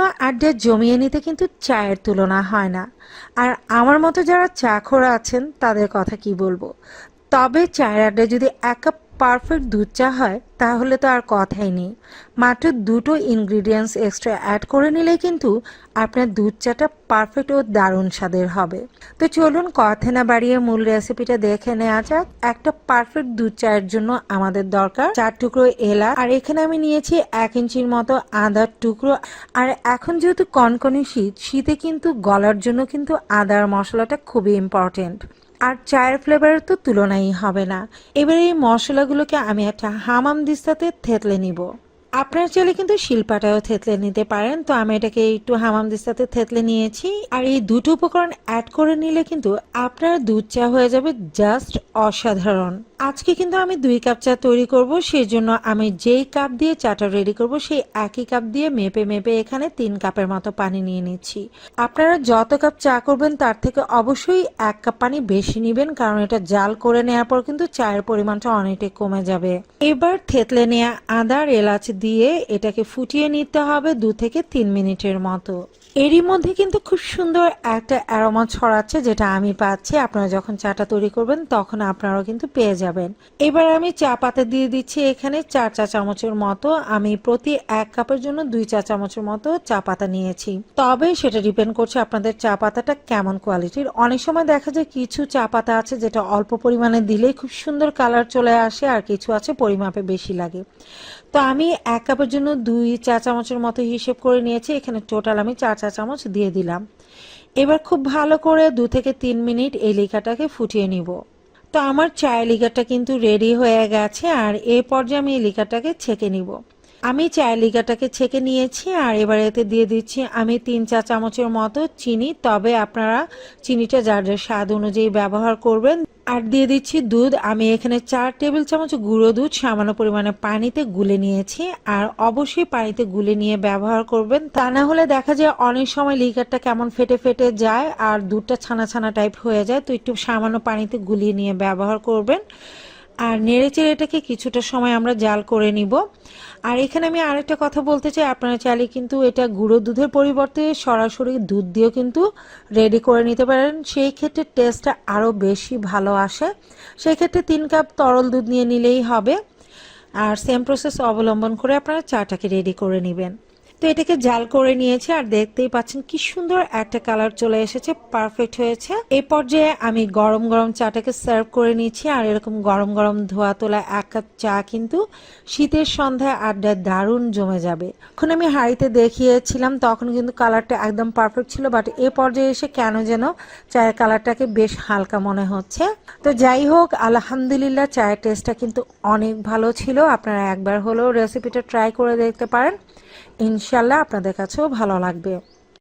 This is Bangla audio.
কোনো আড্ডা জমিয়ে নিতে কিন্তু চায়ের তুলনা হয় না। আর আমার মতো যারা চা খোরা আছেন, তাদের কথা কি বলব? তবে চায়ের আড্ডায় যদি এক কাপ পারফেক্ট দুধ চা হয়, তাহলে তো আর কথাই নেই। মাত্র দুটো ইনগ্রিডিয়েন্টস এক্সট্রা অ্যাড করে নিলে কিন্তু আপনার দুধ চাটা পারফেক্ট ও দারুণ স্বাদের হবে। তো চলুন কথা না বাড়িয়ে মূল রেসিপিটা দেখে নেওয়া যাক। একটা পারফেক্ট দুধ চায়ের জন্য আমাদের দরকার চার টুকরো এলা আর এখানে আমি নিয়েছি এক ইঞ্চির মতো আদার টুকরো। আর এখন যেহেতু কনকনে শীত, শীতে কিন্তু গলার জন্য কিন্তু আদার মশলাটা খুবই ইম্পর্টেন্ট আর চায়ের ফ্লেভারের তো তুলনাই হবে না। এবারে এই মশলাগুলোকে আমি একটা হামাম দিস্তাতে থেতলে নিব। আপনার চাইলে কিন্তু শিল্পাটাও থেতলে নিতে পারেন। তো আমি এটাকে একটু হামাম দিস্তাতে থেতলে নিয়েছি। আর এই দুটো উপকরণ অ্যাড করে নিলে কিন্তু আপনার দুধ চা হয়ে যাবে জাস্ট অসাধারণ। আজকে কিন্তু আমি দুই কাপ চা তৈরি করব সেই জন্য আমি যেই কাপ দিয়ে চাটা রেডি করব, সেই একই কাপ দিয়ে মেপে মেপে এখানে তিন কাপের মতো পানি নিয়ে নিচ্ছি। আপনারা যত কাপ চা করবেন, তার থেকে অবশ্যই এক কাপ পানি বেশি নেবেন, কারণ এটা জাল করে নেওয়ার পর কিন্তু চায়ের পরিমাণটা অনেকটাই কমে যাবে। এবার থেতলে নেওয়া আদার এলাচ দিয়ে এটাকে ফুটিয়ে নিতে হবে দু থেকে তিন মিনিটের মতো। এরই মধ্যে কিন্তু খুব সুন্দর একটা অ্যারোমা ছড়াচ্ছে, যেটা আমি পাচ্ছি। আপনারা যখন চাটা তৈরি করবেন, তখন আপনারাও কিন্তু পেয়ে যাবেন। এবার আমি চা পাতা দিয়ে দিচ্ছি এখানে চার চা চামচের মতো। আমি প্রতি এক কাপের জন্য দুই চা চামচের মতো চা পাতা নিয়েছি। তবে সেটা ডিপেন্ড করছে আপনাদের চা পাতাটা কেমন কোয়ালিটির অনেক সময় দেখা যায় কিছু চা পাতা আছে যেটা অল্প পরিমাণে দিলেই খুব সুন্দর কালার চলে আসে আর কিছু আছে পরিমাপে বেশি লাগে। তো আমি এক কাপের জন্য দুই চা চামচের মতো হিসেব করে নিয়েছি। এখানে টোটাল আমি চার চা চামচ দিয়ে দিলাম। এবার খুব ভালো করে দু থেকে তিন মিনিট এই লিকাটাকে ফুটিয়ে নিব। তো আমার চায়ের লিকারটা কিন্তু রেডি হয়ে গেছে, আর এ পর্যায়ে আমি লিকারটাকে ছেঁকে নিব। আমি চায়ের লিকারটাকে ছেঁকে নিয়েছি আর এবার এতে দিয়ে দিচ্ছি আমি তিন চা চামচের মতো চিনি। তবে আপনারা চিনিটা যার যার স্বাদ অনুযায়ী ব্যবহার করবেন। আর দিয়ে দিচ্ছি দুধ। আমি এখানে চার টেবিল চামচ গুঁড়ো দুধ সামান্য পরিমাণে পানিতে গুলে নিয়েছি। আর অবশ্যই পানিতে গুলে নিয়ে ব্যবহার করবেন। তা না হলে দেখা যায় অনেক সময় লিকারটা কেমন ফেটে ফেটে যায় আর দুধটা ছানা ছানা টাইপ হয়ে যায়। তো একটু সামান্য পানিতে গুলিয়ে নিয়ে ব্যবহার করবেন। আর নেড়েচেড়ে এটাকে কিছুটা সময় আমরা জাল করে নিব। আর এখানে আমি আরেকটা কথা বলতে চাই, আপনারা চাইলে কিন্তু এটা গুঁড়ো দুধের পরিবর্তে সরাসরি দুধ দিয়েও কিন্তু রেডি করে নিতে পারেন। সেই ক্ষেত্রে টেস্টটা আরও বেশি ভালো আসে। সেই ক্ষেত্রে তিন কাপ তরল দুধ নিয়ে নিলেই হবে। আর সেম প্রসেস অবলম্বন করে আপনারা চাটাকে রেডি করে নেবেন। তো এটাকে জাল করে নিয়েছে আর দেখতেই পাচ্ছেন কি সুন্দর একটা কালার চলে এসেছে পারফেক্ট হয়েছে। এই পর্যায়ে আমি গরম গরম চাটাকে সার্ভ করে নিয়েছি আর এরকম গরম গরম ধোয়া তোলা এক কাপ চা কিন্তু শীতের সন্ধ্যায় আড্ডায় দারুণ জমে যাবে। এখন আমি হাঁড়িতে দেখিয়েছিলাম, তখন কিন্তু কালারটা একদম পারফেক্ট ছিল বাট এ পর্যায়ে এসে কেন যেন চায়ের কালারটাকে বেশ হালকা মনে হচ্ছে। তো যাই হোক, আলহামদুলিল্লাহ চায়ের টেস্টটা কিন্তু অনেক ভালো ছিল। আপনারা একবার হলেও রেসিপিটা ট্রাই করে দেখতে পারেন। ইনশাল্লাহ আপনাদের কাছেও ভালো লাগবে।